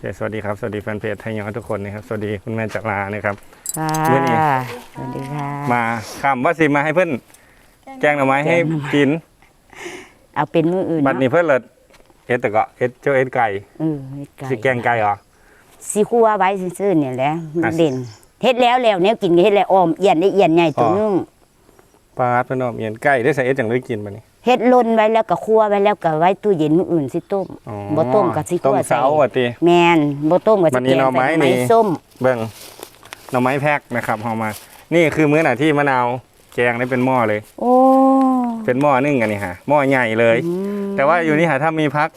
เคสวัสดีครับ สวัสดีแฟนเพจไทยยอนทุกคนนะครับ สวัสดีคุณแม่จักรานะครับ ค่ะมื้อนี้ สวัสดีค่ะ มาคำว่าสิมาให้เพื่อนแกงหน่อไม้ให้กิน เอาเป็นมืออื่นบัดนี้เพื่อนเลิศเอ็ดแต่ก็เอ็ดเจ้าเอ็ดไก่เออเฮ็ดไก่สิแกงไก่เหรอ สิคั่วไว้ซื่อๆเนี่ยแหละมัอะนเด่นเฮ็ดแล้วแล้วแนวกินก็เฮ็ดแล้วออมเอียนได้เอียนใหญ่ตัวอ๋อนึงปลาดเพื่อนออมเอียนไก่ได้ใส่เอ็ดจังเลยกินบัดนี้ เฮ็ดลนไว้แล้วก็คั่วไว้แล้วก็ไว้ตู้เย็นมื้ออื่นสิต้มอ๋อบ่ต้มก็สิต้คั่มวใส่เสาอะตีแม่นบ่ต้มก็วัสินนี้แกงหน่อไม้ใส่หน่อไม้นี่ส้ม เบิ่งหน่อไม้แพ็กนะครับเอามา นี่คือมื้อหน่ะที่มะนาวแกงได้เป็นหม้อเลย โอ้เป็นหม้อนึ่งอันนี้ฮะหม้อใหญ่เลย อืมแต่ว่าอยู่นี่ฮะถ้ามีพัก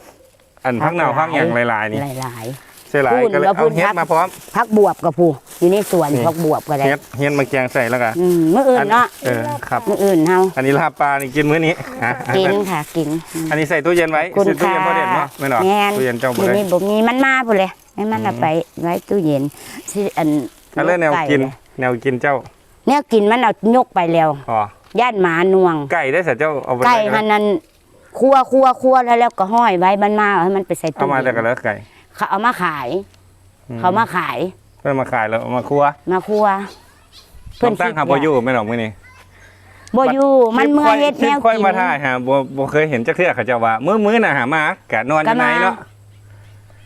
อันพักหนาวพักอย่างหลายๆนี่ หลายเสียหลายพูดก็เลยแล้วพูเอาดเฮ็ดพักมาพร้อมๆผักบวบกับผู้อยู่ในสวนนี่ผักบวบก็ได้เฮ็ดเฮ็ดมาแกงใส่แล้วก็อืมมื้ออื่นเนาะเออครับมื้ออื่นเฮาอันนี้ลาบปลานี่กินมื้อนี้อะกินค่ะกิน อันนี้ใส่ตู้เย็นไว้คุณใส่ตู้ค่ะเย็นพอเด็ดเนาะไม่หรอแม่นตู้เย็นเจ้าบ่อยู่ได้นี่บ่มีมันมาพุ่นเลยให้มันเอาไปไว้ตู้เย็นสิอันอันเรื่องแนวกินเลยแนวกินเจ้า แนวกินมันเอายกไปแล้วอ๋อย่านหมาหน่วง ไก่ได้เสร็จเจ้าเอาไปไก่ว้หันนั้นคั่วคั่วคั่วแล้วแล้วก็ห้อยไว้มันมาให้มันไปใส่เอาตู้มาแต่เย็นกันแล้วไก่ เขาเอามาขายเขามาขายเพื่อนมาขายแล้วเอามาคั่วมาคั่วต้มตั้งหาบ่อยู่ไม่หรอกมื้อนี้บ่อยู่มันเมื่อเฮ็ดแนวค่อยกินมาถ่ายฮะบ่บ่เคยเห็นจักเทื่อเขาเจะว่ามื้อมื้อน่ะหามากะนอนอยู่ในก็มาเนาะ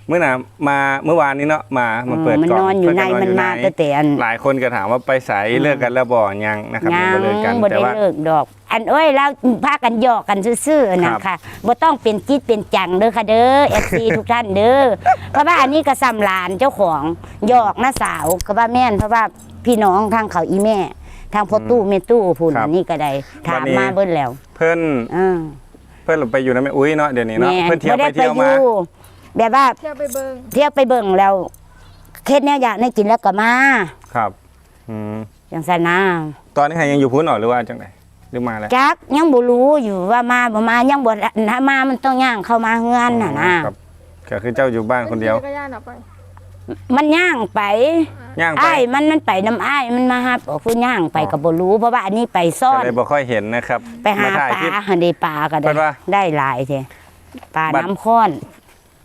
มื้อน่ะมาเมื่อวานนี้เนาะมามาเปิดมันกล่องนอนอยู่ในเพิ่ก็มันมาแต่แต่อันหลายคนก็ถามว่าไปใสเลิกกันแล้วบ่ยังนะครับยัยังงบ่เลิกกันบ่แต่ได้ว่าเลิกดอก อันเอ้ยแล้วพากันหยอกกันซื่อๆนะครัค่ะบบ่ต้องเป็นจิตเป็นจังเด้อค่ะเด้อ FC ทุกท่านเด้อเพราะว่าอันนี้ก็สำหลานเจ้าของหยอกน้าสาวก็ว่าแม่นเพราะว่าพี่น้องทางเขาอีแม่ ทางพ่อตู้แม่ตู้พุ่นครับอันนี้ก็ได้ถามวันนี้มาเบิ่นแล้ว เพิ่นอ่าเพิ่นไปอยู่ในแม่อุ้ยเนาะเดี๋ยวนี้เนาะแม่เพิ่นเที่ยวบ่ไปได้เที่ยวมาอยู่ แบบว่าเที่ยวไปเบิงเที่ยวไปเบิ่งแล้วเฮ็ดแนวอยากให้กินแล้วก็มาครับอืมจังซั่นนะตอนนี้ใครยังอยู่พุ้นหรอหรือว่าจังไดหรือมาแล้วจักยังบ่รู้อยู่ว่ามาบ่มายังบ่ถ้ามามันต้องย่างเข้ามาเฮือนน่ะนะครับก็คือเจ้าอยู่บ้านคนเดียวก็ย่านออกไป มันย่างไปย่างไปอ้ายมันมันไปน้ำอ้ายมันมาหาบ่คือย่างไปก็บ่รู้เพราะว่าอันนี้ไปซ่อก็นเลยบ่ค่อยเห็นนะครับ ไปหามาถ่ายปลาคลิปหันได้ปลาก็เพิ่ได้นว่าได้หลายแท้ปลาบัดน้ำค้อน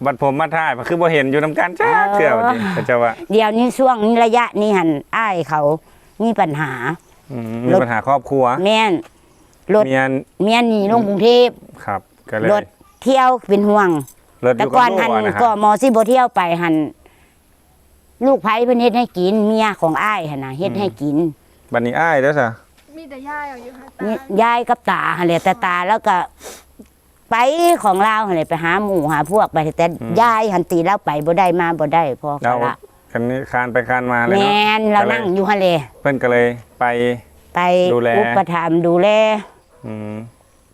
บัดผมมาถ่ายมันคือบ่เห็นอยู่นํกันจ้าเออเชื่อว่าจริงเขาเจะว่าเดี๋ยวนี้ช่วงนี้ระยะนี้หันอ้ายเขามีปัญหาอืมมีรถปัญหาครอบครัวแม่นรถเมียนเมียหนีลงกรุงเทพครับก็เลยรถเที่ยวเป็นห่วงรถอแต่ยู่กับก่อนลูกหันอะนะคก็รับหมอสิบ่เที่ยวไปหันลูกไผเพิ่นเฮ็ดให้กินเมียของอ้ายหั่นน่ะเฮ็ดให้กิน บัดนี้อ้ายเด้อซะมีแต่ย่าเอาอยู่ค่ะตานี่ยายกับตาหั่นแหละแต่ตาแล้วก็ ไปของเราหั่นแหละไปหาหมู่หาพวกไปแต่ยายหันตีเราไปบ่ได้มาบ่ได้พอเรากะละคันนี้คานไปคานมาเลยแมเนาะนเรานั่งอยู่หั่นแหละเพิ่นก็เลยไป ไปดูแล อุปถัมภ์ดูแล อืม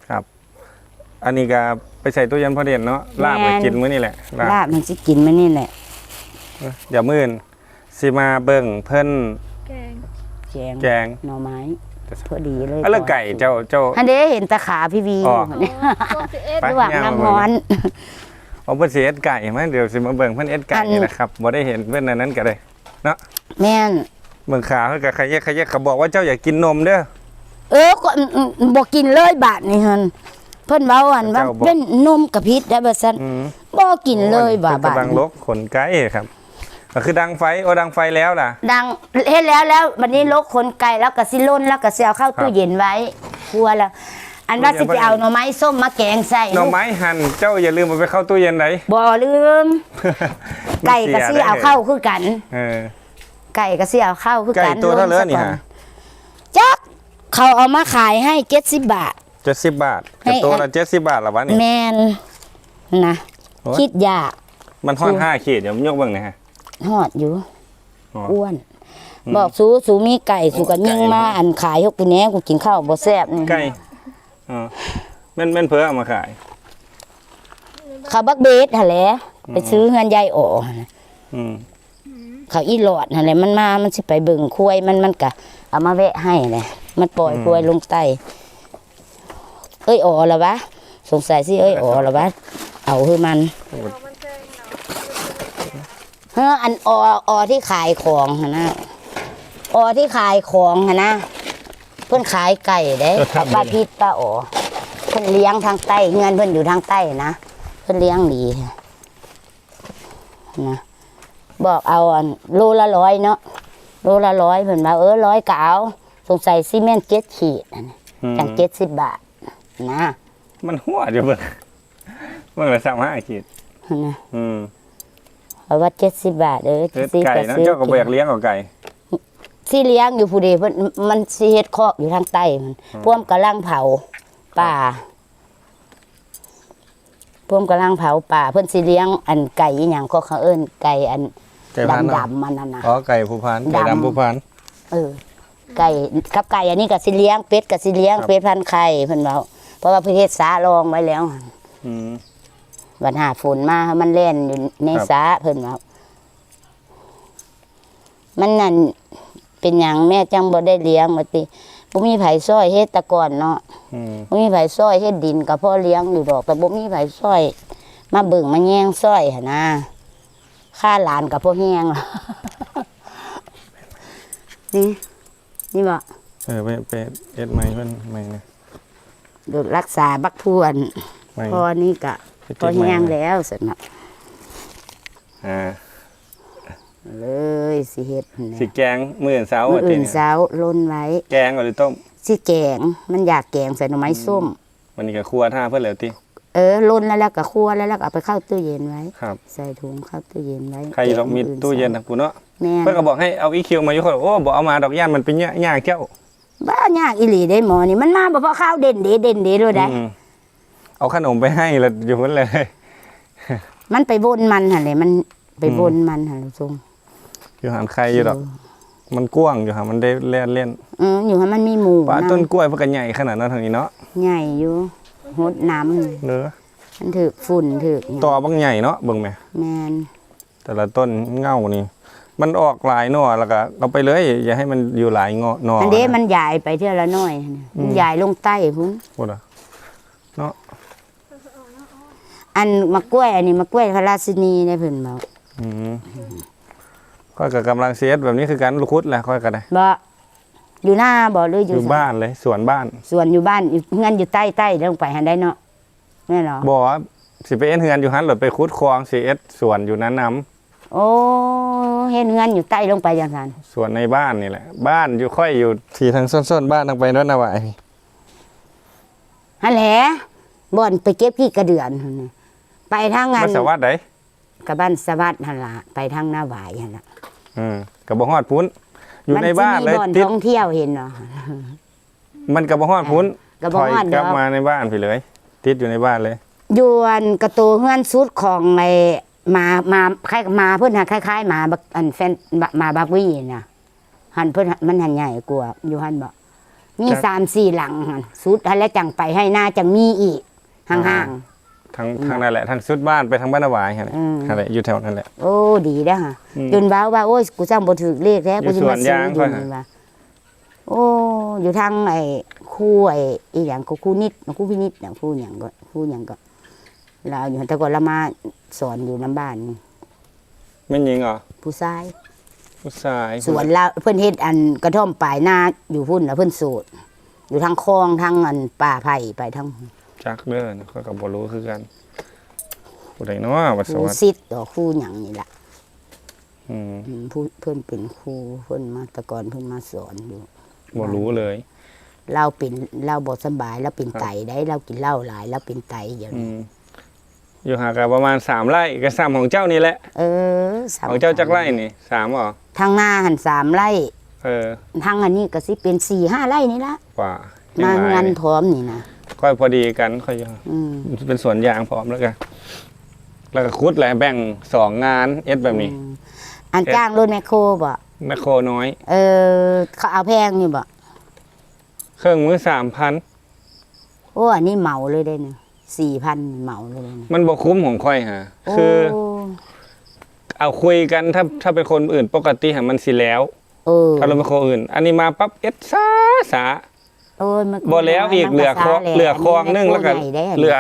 ครับ อันนี้ก็ไปใส่ตู้เย็นพอเด่นเนาะลาบไปกินมื้อนี่แหละลาบลาบมันสิกินมันนี่แหละเดี๋ยวมื้อนสิมาเบิ่งเพิ่นแกงแกงแกงหน่อไม้ พอดีเลยอะแล้วไก่เจ้าเจ้าอันเด้เห็นตะขาพี่วีอ๋อเนี่ยตัวสิเอ็ดไประหว่างน้ำร้อนเอาเพิ่นสิเอ็ดไก่มาเดี๋ยวสิมาเบิ่งเพิ่นเอ็ดไก่อันนะครับบ่ได้เห็นเพิ่นอันนั้นก็ได้แม่นเบิ่งขาเพิ่นก็ขยะขยะเขาบอกว่าเจ้าอยากกินนมเด้อเออก็อืมอืมบ่กินเลยบาทนี่หั่นเพิ่นเว้าอันว่าเจ้าบอกเป็นนมกะพิษได้บ่ซั่นอืมบ่กินเลยบ่าเพิ่นบาทกำลังลกขนไก่ครับ ก็คือดังไฟโอ้ดังไฟแล้วล่ะ ดังเฮ็ดแล้วแล้ววันนี้ลกขนไก่แล้วก็สิล่นแล้วก็สิเอาเข้าตู้เย็นไว้ครัวแล้วอันว่าสิไปเอาหน่อไม้ส้มมาแกงใส่หน่อไม้หั่นเจ้าอย่าลืมเอาไปเข้าตู้เย็นไหนบ่ลืม ไก่ก็สิเอาเข้าคือกันเออไก่ก็สิเอาเข้าคือไก่กันตัวเท่าเลือนี่ลงซะก่ฮะจักเขาเอามาขายให้70บาทเจ็ดสิบบาทให้แต่ตัวละเจ็ดสิบบาทเหรอวะนี่แมนนะโอ้ยคิดยากมันทอดห้าขีดเดี๋ยวผมยกเบิ่งหนะฮะ หอดอยู่ อ๋ออ้วน บอกสูสูมีไก่สูกันยิ่งมาอันขายยกตัวแหนี้กูกินข้าวบ่แซ่บนี่ไก่อ๋อแม่นแม่นเพื่อเอามาขายเขาบักเบสหั่นแหละไปซื้อเงินยายอ๋อหั่นน่ะอืมเขาอีหลอดหั่นแหละมันมา มันสิไปเบิ่งควายมันมันก็เอามาแวะให้แหละมันปล่อยควายลงใต้เอ้ยอ๋อละวะสงสัยสิเอ้ยอ๋อละวะเอาคือมันมันแจ้ง เนาะเฮ้ออันอออที่ขายของหนนะออที่ขายของหนนะเพิ่นขายไก่เด้ป้าพิษป้าอ๋อเพิ่นเลี้ยงทางใต้เงินเพิ่นอยู่ทางใต้นะเพิ่นเลี้ยงดีนะบอกเอาอันโลละร้อยเนาะโลละร้อยเพิ่นว่าเออร้อยก็เอาสงสัยซีเมนต์เจ็ดขีดอันนี้อืมจังเจ็ดสิบบาทนะมันหัวอยู่เบิ่งเบิ่งละ35ขีดนะอืม เพราะว่าเจ็ดสิบบาทเออเฮ็ดซื้อไก่ก็นะซื้อเจ้าก็บ่อยากเลี้ยงกับไก่ที่เลี้ยงอยู่ผู้เดียวเพิ่นมันสิเฮ็ดคอกอยู่ทางใต้มันพวมกำลังเผาป่าพวมกำลังเผาป่า เพิ่นสิเลี้ยงอันไก่อีหยังก็เขาเอิ้นไก่อันไก่พันธุ์ดำๆมันนั่นน่ะอ๋อไก่ผู้พันไก่ดำดำผู้พันเออไก่กับไก่อันนี้ก็สิเลี้ยงเป็ดก็สิเลี้ยงครับเป็ดพันไข่เพิ่นเว้าเพราะว่าเพิ่นเฮ็ดสาลองไว้แล้วอืม วันหาฝนมามันเล่นอยู่ในครับสาเพิ่นเว้ามันนั่นเป็นหยังแม่จังบ่ได้เลี้ยงว่าติบ่มีไผซอยเฮ็ดแตะก่อนเนาะอืมบ่มีไผซอยเฮ็ดดินก็พ่อเลี้ยงอยู่ดอกแต่บ่มีไผซอย มาเบิ่งมาแย่งซอยหั่นนะค่าหลานก็พ่อแฮงนี่นี่บ่เออไปไปเอ็ดไม้เพิ่นไม้นะดูรักษาบักพวนไม้พอนี่ก็ไป พอเก็บไม้แห้งแล้วสนะอ่าเลยสิเฮ็ดสิแกงมื้อเช้ามื้อว่าติอื่นเนี่ยเช้าล้นไว้ แกงหรือต้มสิแกงมันอยากแกงใส่หน่อไม้ส้มวันนี้ก็ครัวท่าเพิ่นแล้วติเออล้นแล้วแล้วก็คั่วแล้วแล้วก็เอาไปเข้าตู้เย็นไว้ครับใส่ถุงเข้าตู้เย็นไว้ใครต้องมีตู้เย็นทางกูเนาะแม่นเพิ่นก็บอกให้เอาอีคิวมาอยู่คนโอ้บ่เอามาดอกย่านมันเป็นยากเจ้าบ้ายากอีหลีได้หมอนี่มันมาบ่พอข้าวเด่นเดเด่นเดเลยได้อืม เอาขนมไปให้แล้วอยู่พุ่นเลย มันไปบนมันหั่นเลยมันไปบนมันหั่นลุงทรงอยู่หันใครอยู่ดอก มันกว้างอยู่หามันได้เล่นเล่นเอออยู่ให้มันมีหมู่ป่านะต้นกล้วยเพิ่นก็ใหญ่ขนาดนั้นทางนี้เนาะใหญ่อยู่หดน้ำนี่เด้อมันถึกฝุ่นถึกหยังต่อบักใหญ่เนาะเบิ่งแหม แม่นแต่ละต้นเง่านี่ มันออกหลายหน่อแล้วก็เอาไปเลย อย่าให้มันอยู่หลายงอหน่ออันเด้นะมันใหญ่ไปเท่าละน้อยนะมันใหญ่ลงใต้พุ่น พูดอะเนาะ อันมะกล้วยอันนี้มะกล้วยพระราชินีได้เพิ่นบอกอืมค่อยก็กำลังเซตแบบนี้คือการลูกคุดแหละค่อยก็ได้บ่อยู่หน้าบ่หรือออยู่ยู่ไสบ้านเลยสวนบ้านสวนอยู่บ้านอยู่เงินอยู่ใต้ใต้ลงไปหันได้เนาะแม่นเหรอบอกว่าสิไปเอ็นเฮือนอยู่หันหลดไปคุดคลองสิเอ็ดสวนอยู่นั้นน้โอ้เห็นเงินอยู่ใต้ลงไปจังซั่นำสวนในบ้านนี่แหละ บ้านอยู่ค่อยอยู่ที่ทางส้นๆบ้านทางไปนั่นนะวะไอ้หั่นแหละบ่อนไปเก็บขี้กระเดือนหั่นน่ะ ไปทางงานมาสวัสดิ์ไดกับบ้านสวัสดิ์หั่นล่ะไปทางหน้าหวายหั่นล่ะอืมกับบ่ฮอดพุ้นอยู่ในบ้านมัเลยสิมีบ่อนติดท่องเที่ยวเห็นเนาะมันกับบ่ฮอดพุ้นก็บ่ถอยฮอดกลับดอกมาในบ้านพี่เลย ติดอยู่ในบ้านเลยยวนกระตูเฮือนสุดของไอ้หมาหมาคล้ายหมาเพิ่นหาคล้ายๆหมาบักอันแฟนบะหมาบักวี่น่ะหันเพิ่นมันหันใหญ่กว่าอยู่หันบ่มีครับสามสี่หลังหันสุดหันแล้วจังไปให้หน้าจังมีอีกห่าง ทางทางนั่นแหละทางสุดบ้านไปทางบ้านนาวายนั่นแหละอืม นั่นแหละอยู่แถวนั้นแหละๆโอ้ดีเด้อฮะอืมจนว้าว่าโอ้ยกูจำบ่ถูกเลขแท้อยู่กูสิมาสวนซื้ยาองอยู่ค่อยนี่ว่าโอ้อยู่ทางไอ้คู่ไอ้อีหยังก็คู่นิดคู่พินิดน่ะคู่หยังก็คู่หยังก็เราอยู่แต่ก่อนเรามาสอนอยู่น้ำบ้านนี่ไม่ยิงเหรอผู้ชายผู้ชายสวนเราเพิ่นเฮ็ดอันกระท่อมปลายนาอยู่พุ่นแล้วเพิ่นสูตรอยู่ทางคลองทางอันป่าไผ่ไปทาง จักเด้อนะก็กับบ่รู้คือกันผู้ใดเนาะวัดสครูวัสดิ์ซิดต่อครูหยังนี่ล่ะอืมอืมผู้เพิ่นเป็นครูเพิ่นมาแต่ก่อนเพิ่นมาสอนอยู่บ่รู้เลย เราเป็นเราบ่สำบายเราเป็นไตได้เรากินเหล้าหลายเราเป็นไตเดี๋ยวอืนี้มอยู่ห่างกันประมาณสามไร่ก็สามของเจ้านี่แหละ เออสมของเจ้าจักไร่นี่สามเหรอทางหน้าหันสามไร่เออทางอันนี้ก็สิเป็นสี่ห้าไร่นี่ละกว่ามายังหลเงิยนพร้อมนี่นะ ค่อยพอดีกันค่อยอยู่อืมเป็นสวนยางพร้อมแล้วกันแล้วก็คุดแหละแบ่งสองงานเอ็ดแบบนี้อืมอันจ้างรถแมคโครบ่แมคโครน้อย เออ เขาเอาแพงนี่บ่เครื่องมือสามพันโอ้อันนี้เหมาเลยได้เนี่ยสี่พันเหมาเลยได้เนี่ยมันบ่คุ้มของค่อยฮะโอ้คือ เอาคุยกันถ้าถ้าเป็นคนอื่นปกติฮะมันสิแล้ว เออถ้าเราเป็นคนอื่น อันนี้มาปั๊บเอ็ดซาสา โอ้ยมันบ่แล้วอีกมันเหลือคลองซาเหลือคลองนึงแล้วก็ใหญ่ได้นเหลือ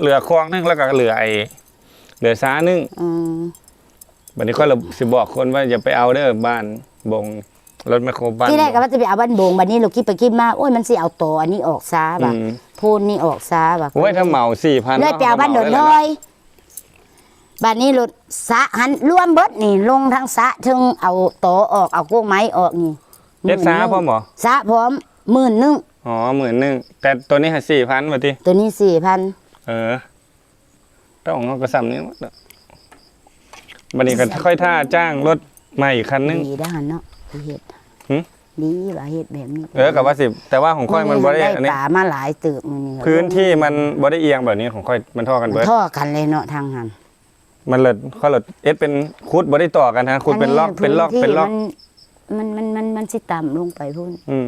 เหลือคลองนึงแล้วก็เหลือไอเหลือซานึงอืมบัดนี้ก็เราสิบอกคนว่าอย่าไปเอาเด้อบ้านบงรถแมคโครบ้านที่แรกก็ว่าจะไปเอาบ้านโบงบัดนี้เราคิดไปคิดมาโอ้ยมันสิเอาต่ออันนี้ออกซาบ่ะอืมโพนนี่ออกซาบ่ะโอ้ยถ้าเหมาสี่พันเลยไปเอาบ้านโดนเลเลยบัดนี้รถสะหันรวมเบิดนี่ ลงทั้งสะถึงเอาตอออกเอากวงไม้ออกนี่เฮ็ดซาพ่อหมอสะพร้อมหมื่นหนึง อ๋อหมื่นหนึ่งแต่ตัวนี้หาสี่พันบาทีตัวนี้สี่พันเออต้องเอากระสำนี้มาบันนี้ก็ค่อยท่าจ้างรถใหม่อีกคันนึงดีด้านเนาะที่เฮ็ดหึดีว่าเฮ็ดแบบนี้ เออกับว่าสิบแต่ว่าของค่อยมันบ่ได้อันนี้ปลามาหลายตึกมื้อนี้พื้นที่มันบ่ได้เอียงแบบนี้ของค่อยมันเท่อกันเบิดท่อกันเลยเนาะทางหันมันเลิศค่อยเลิศเอสเป็นคุดบ่ได้ต่อกันฮะคุดเป็นล็อกเป็นล็อกเป็นล็อกมันมันมันมันสิต่ำลงไปพุ่นอืม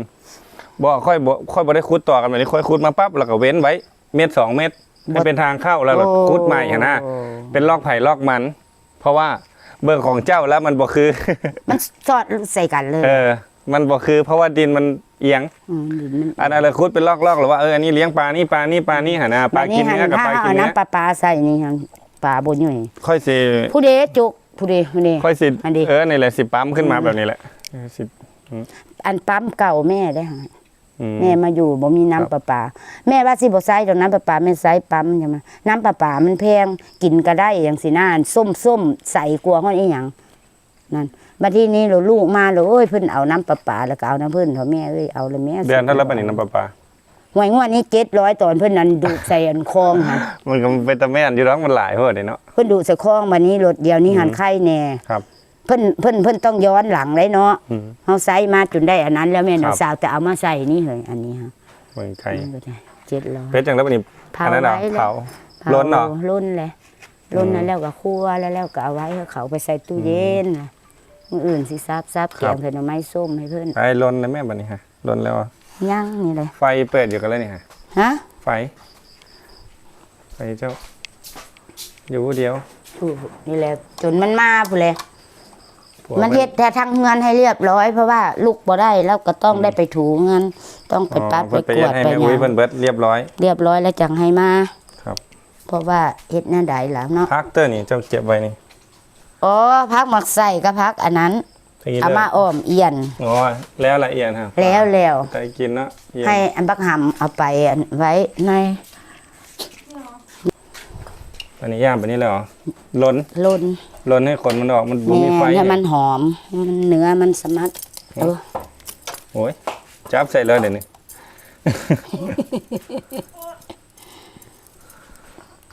บ่ค่อยบ่ค่อยบ่ได้คุดต่อกันแบบนี้ค่อยคุดมาปั๊บแล้วก็เว้นไว้ เมตรสองเมตรให้เป็นทางเข้าแล้วก็คุดใหม่หั่นนะโอ้เป็นลอกไผ่ลอกมัน เพราะว่าเบิ่งของเจ้าแล้วมันบ่คือ มันสอดใส่กันเลย เออ มันบ่คือเพราะว่าดินมันเอียงมดินมันอันนั้นเลยคุดเป็นลอกๆหรือว่าเอออันนี้เลี้ยงปลานี่ปลานี่ปลานี่หานาปลากินเนื้อกับปลากินถ้เนื้อน้ำปลาปลาใส่นี่หั่นปลาบ่อยู่นี่ค่อยสิผู้ใดจุกผู้ใดผู้ใดค่อยสิอันนี้เออนี่แหละสิปั๊มขึ้นมาแบบนี้แหละเออสิอันปั๊มเก่าแม่ได้หั่นอืม แม่มาอยู่บ่มีน้ำประปา แม่ว่าสิบ่ใช้ดอกน้ำประปาแม่ใช้ปั๊มใช่ไหมน้ำประปามันแพงกินก็ได้อย่างสิน่าส้มๆใส่กลัวฮ้อนอีหยังนั่นบัดทีนี้เราลูกมาเราเอ้ยเพิ่นเอาน้ำประปาแล้วก็เอาน้ำเพิ่นเถอะแม่เอ้ยเอาเลยแม่เดือนเท่าไรปานนี้น้ำปลาปลาหวยงวดนี้700ตอนเพิ่นนั้นดูดใส่อันคลองหั่นมันก็เป็นตะแม่นอยู่ร้องมันหลายเพิ่นเนาะเพิ่นดูดใส่คลองบัดนี้รถเดียวนี้หันไข่แน่ครับ เพิ่นเพิ่นเพิ่นต้องย้อนหลังเลยเนาะอืมเฮาใส่มาจนได้อันนั้น แล้วแม่ครัน่ะบสาวแต่เอามาใส่นี่เลยอันนี้ฮะเมืองไกลเจ็ดร้อยเพชรจังแล้วปานนี้เผาอันนั้นเหรอไว้เลยเผาล้นเหรอล้นเลยล้นอืนั้นมแล้วก็คั่วแล้วแล้วก็เอาไว้ให้เขาไปใส่ตู้เย็นล่ะมื้ออื่นสิซับซับคแกรับงเพิ่นเอาไม้ส้มให้เพิ่นไอ้ล้นแล้วแม่บัดนี้ฮะล้นแล้วอะย่างนี่เลยไฟเปิดอยู่กันแล้วนี่ฮะฮะไฟไฟเจ้าอยู่ผู้เดียวอู้นี่แหละจนมันมาพุ่นเลยผัว มันเฮ็ดแต่ทางเงินให้เรียบร้อยเพราะว่าลูกบ่ได้แล้วก็ต้องได้ไปถูเงินต้องไปอ๋อปัดไปเพิ่นไปกเฮ็วดดให้ไปแม่หอุ้ยยังเพิ่นเบิดเรียบร้อย เรียบร้อยแล้วจังให้มาครับ เพราะว่าเฮ็ดแน่ใดล่ะเนาะพักเตอร์นี่เจ้าเก็บไว้นี่อ๋อพักหมักใส่ก็พักอันนั้นตะกี้เอาเด้มาออ้อมเอียนอ๋อแล้วละเอียดครับแล้วแล้วแต่กินเนาะเอียนให้อันบักหำเอาไปอันไว้ใน อันนี้ย่างไปนี่เลยเหรอล้นล้นล้นให้ขนมันออกมันบ่แม่มีไฟให้มันหอม มันเนื้อมันสมัดเออโอ้ยจับใส่เลยเดี๋ยวนี้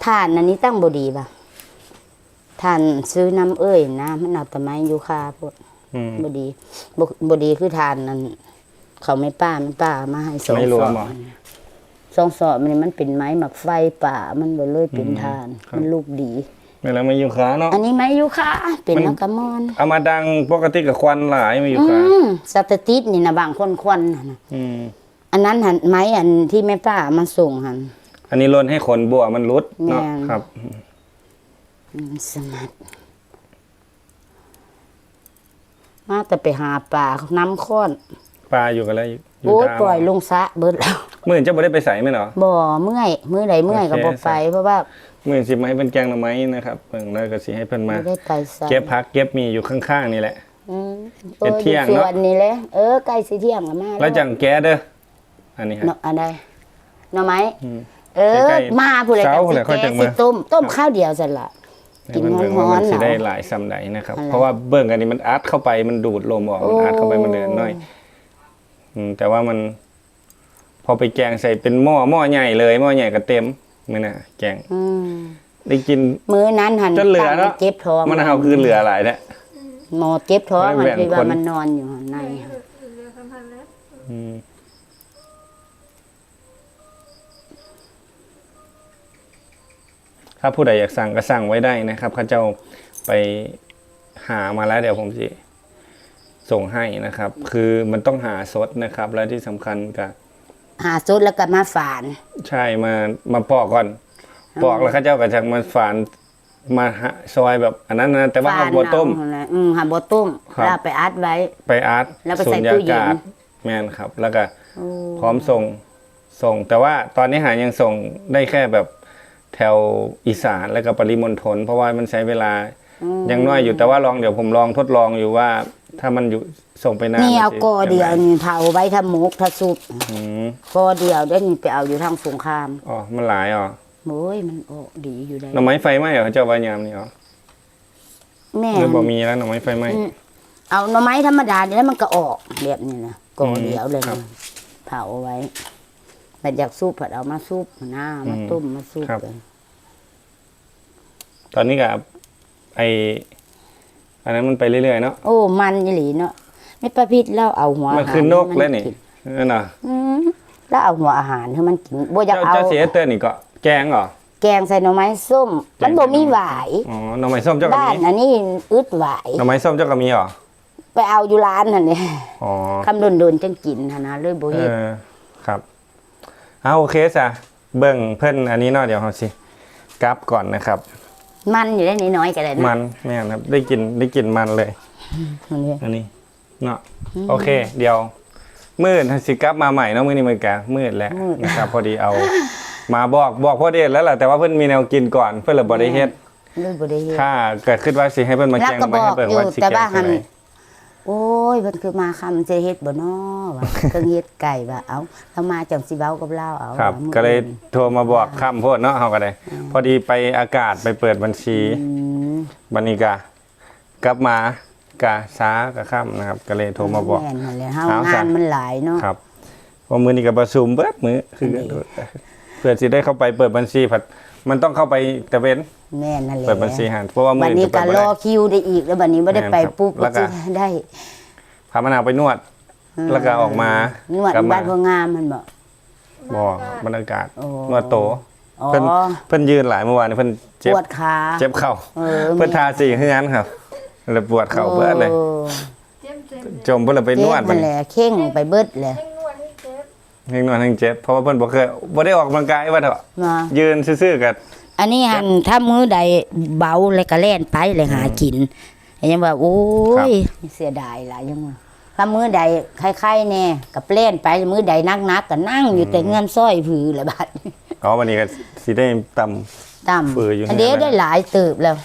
ทานอันนี้ตั้งบดีป่ะทานซื้อน้ำเอ้ยนะมันเอาแต่ไม้ยูคาพวกอืม บดีบบบดีคือทานนั่นเขาไม่ป้าไม่ป้ามาให้สองไม่รสวอมบเหรอ สองสอบมันมันเป็นไม้หมักไฟป่ามันบ่เลยเป็นทาน ครับ มันลูกดี เวลามาอยู่ขาเนาะ อันนี้ไม้ยูคาเป็นมันนักกระมอน เอามาดังปกติกับควันหลายมาอยู่อืขามสตติสนี่นะบางคนควันน่ะนะอืมอันนั้นหันไม้อันที่แม่ป้ามาส่งหัน อันนี้ล้นให้ขนบัวมันรุดเนาะแม่น ครับ อืมสมัดมาแต่ไปหาปลาน้ำข้อนปลาอยู่กันแล้วอยู่โอ้ยตามปล่อยลงสระเบิดแล้ว มื่นเจ้าบ่ได้ไปใส่ไหมเนาะบ่เมื่อยมือใดเมื่อยก็โอเคบ่ไปเพราะว่ามื่นสิมาให้เป็นแกงหน่อไม้นะครับเพิ่งแล้วก็สิให้เพิ่นมาไม่ได้ไปใส่เก็บผักเก็บมีอยู่ข้างๆนี่แหละอืมเป็นเที่ยงอออเนาะส่วนนี้แหละเออใกล้สิเที่ยงแล้วมาแล้วจังแก้เด้ออันนี้ฮะเนาะอันใดหน่อไม้อืมเออใกล้ๆมาผู้ใดเช้าจังผู้สิใดค่อยแกจังสิมาต้มต้มข้าวเดียวสั่นล่ะกินให้ร้เบิ่งว่าอมันนสิๆหนาวได้หลายซำใดนะครับอะไรเพราะว่าเบิ่งอันนี้มันอัดเข้าไปมันดูดลมออกมันอัดเข้าไปมันเดินน้อยอืมแต่ว่ามัน พอไปแกงใส่เป็นหม้อหม้อใหญ่เลยหม้อใหญ่ก็เต็มมื้อน่ะแกงอืมได้กิน มื้อนั้นหันจนเหลือตั้งเนาะเจ็บท้องมันเอาคือเหลือหลายแท้ หมอเจ็บท้องไม่มันแบ่งคิดคว่านมันนอนอยู่ในเรือสัมพันธ์แล้วอืมถ้าผู้ใดอยากสั่งก็สั่งไว้ได้นะครับข้าเจ้าไปหามาแล้วเดี๋ยวผมสิส่งให้นะครับ คือมันต้องหาสดนะครับ และที่สำคัญกับ หาซุดแล้วก็มาฝาน ใช่มามาปอกก่อน ปอกแล้วข้าเจ้าก็จะมาฝานมาหาซอยแบบอันนั้นนะแต่ว่าฝาเอานบัวต้มเอาแหละอืมหาบัวต้มครับแล้วเอาไปอัดไว้ ไปอาร์ตแล้วไปสูใส่ญญาตู้เย็นกาศแม่นครับ แล้วก็โอ้พร้อมส่งส่ง แต่ว่าตอนนี้หายังส่งได้แค่แบบแถวอีสานแล้วก็ปริมณฑลเพราะว่ามันใช้เวลายังน้อยอยู่แต่ว่าลองเดี๋ยวผมลองทดลองอยู่ว่า ถ้ามันอยู่ส่งไปนานนี่เอามันสิกอเดียวนี่เผาไว้ทำหมกทำซุปอืมกอเดียวได้นี่ไปเอาอยู่ทางสงครามอ๋อมันหลายอ๋อโอ้ยมันออกดีอยู่ได้หน่อไม้ไฟไหมเหรอเจ้าใบยามนี่อ๋อแม่หรือบ่มีแล้วหน่อไม้ไฟไหม้อืมเอาหน่อไม้ธรรมดานี่แล้วมันก็ออกแบบนี้นะก่ออมเดียวเลยครันะบเผาเอาไว้แต่อยากซุปผัดเอามาซุปหน้ามาอืมต้มมาซุปครับกันตอนนี้กับไอ อันนั้นมันไปเรื่อยๆเนาะโอ้มันยี่หลีเนาะไม่ประพิษแล้วเอาหัวมันอาหารคือนกให้แล้วนี่กินนั่นน่ะอืมแล้วเอาหัวอาหารให้มันกินบ่อยากเจ้าเอาเจ้าเสียเตือนนี่ก็แกงเหรอแกงใส่หน่อไม้ส้มแกงมันบ่มีหวายอ๋อหน่อไม้ส้มเจ้าก็บ้านมีอันนี้อึดหวายหน่อไม้ส้มเจ้าก็มีเหรอไปเอาอยู่ร้านนั่นเนี่ยอ๋อคำโดนๆจังกินหั่นนะเลยบ่เอเฮ็ดอครับเอาโอเคจ้ะเบิ่งเพิ่นอันนี้เนาะเดี๋ยวเฮาสิกลับก่อนนะครับ มันอยู่ได้น้อยๆก็ได้นะมันแม่นครับ ได้กินได้กินมันเลยมันเนี่ยอันนี้เนาะโอเค เดี๋ยว มืดสิกลับมาใหม่เนาะมื้อนี้มันกะมืดแล้วนะครับ พอดีเอา มาบอกบอกพ่อเดชแล้วล่ะแต่ว่าเพิ่นมีแนวกินก่อนเพิ่นเลยบ่ได้เฮ็ดเลยบ่ได้เฮ็ดถ้าเกิดขึ้นว่าสิให้เพิ่นมาแล้แกวงก็มาให้บอกเบิ่งอยู่ว่าสิแต่แกว่างหัจันงได โอ้ยเพิ่นคือมาคำจะเฮ็ดบ่น้อว่าเครื่องเฮ็ดไก่ว่าเอาถ้ามาจังสิเว้ากับเราเอาครับมื้อก็เลยอื่นโทรมาบอกค่ำโพดเนาะเฮาก็ได้พอดีไปอากาศไปเปิดบัญชีอืมบัดนี้กะกลับมากะช้ากะค่ำนะครับ ก็เลยโทรมาบอกแม่นนั่นแหละเฮาเอาจ้ะงานมันหลายเนาะครับว่ามื้อนี้ก็ประชุมเบิดมื้อคือกันโดดเพื่อสิได้เข้าไปเปิดบัญชีผัดมันต้องเข้าไปแต่เว้น แม่นนั่นแหละเปิดบัญชีหันเพราะว่ามื้บัอดนี้นี้จะก็เปิดบ่รได้อคิวได้อีกแล้วบัดนี้บ่ได้ไปแม่นครับปุ๊บแล้ก็วก็สิได้พามะนาวไปนวด แล้วก็ออกมานวดกลับมาบ้านพงามมันบ่บ่บรรยากาศโอ้นวดโตอ๋อเพิ่นเพิ่นยืนหลายเมื่อวานนี้เพิ่นเจ็บปวดขาเจ็บเข่าเออเพิ่นทาสีเฮือนครับเลยปวดเข่าเบิดเลยโอ้เจ็บเจ็บจมเพิ่นเลยไปนวดเจ็บมันั่นนแหละเข่งไปเบิดเลยให้นวดให้เจ็บเฮงนวดเฮงเจ็บเพราะว่าเพิ่นบ่เคยบ่ได้ออกกำลังกายว่าเถอะมายืนซื่อๆกับ อันนี้หันถ้ามื้อใดเบาเลยก็แล่นไปเลยหากินยังว่าโอ้ยเสียดายหลายยังว่าถ้ามื้อใดคล้ายๆแน่กับเล่นไปมื้อใดนักๆก็นั่งอยู่แต่เงินซ้อยผือละบาดอ๋อวันนี้ก็สิได้ตำต่ำฝืออยู่อันเดียวเนี่ยนะได้หลายตืบแล้ว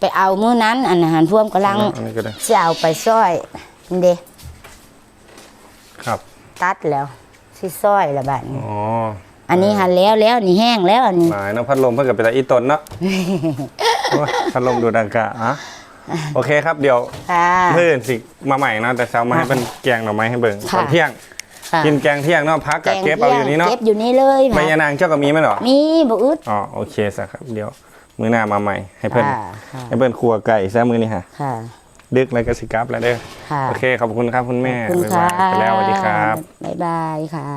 ไปเอามื้อนั้นอันอาหารพ่วมกำลังอันนี้ก็ได้จะเอาไปซ้อยนี่เด้ครับ ตัดแล้วสิซ้อยละบาดนี้อ๋อ อันนี้หันแล้วแล้วนี่แห้งแล้วอันนี้หมายเนาะพัดลมเพิ่นก็เป็นตาอีตนเนาะโอ้ยพัดลมดูดอากาศอะโอเคครับเดี๋ยวค่ะมื้ออื่นสิมาใหม่เนาะแต่เช้ามาให้เพิ่นแกงหน่อไม้ให้เบิ่งตค่ะอนเที่ยง ค่ะกินแกงเที่ยงเนาะพักกับเก็บเอาอยู่นี่เนาะเก็บอยู่นี่เลยใบยานางเจ้าก็มีไหมเหรอมีบ่อึดอ๋อโอเคซะครับเดี๋ยวมื้อหน้ามาใหม่ให้เพิ่นค่ะค่ะให้เพิ่นครัวไก่ซะมื้อนี้ฮะค่ะดึกแล้วก็สิกลับแล้วเด้อค่ะโอเคขอบคุณครับคุณแม่ขอบคุณบ๊ายค่ะบายไปแล้วสวัสดีครับบ๊ายบายค่ะ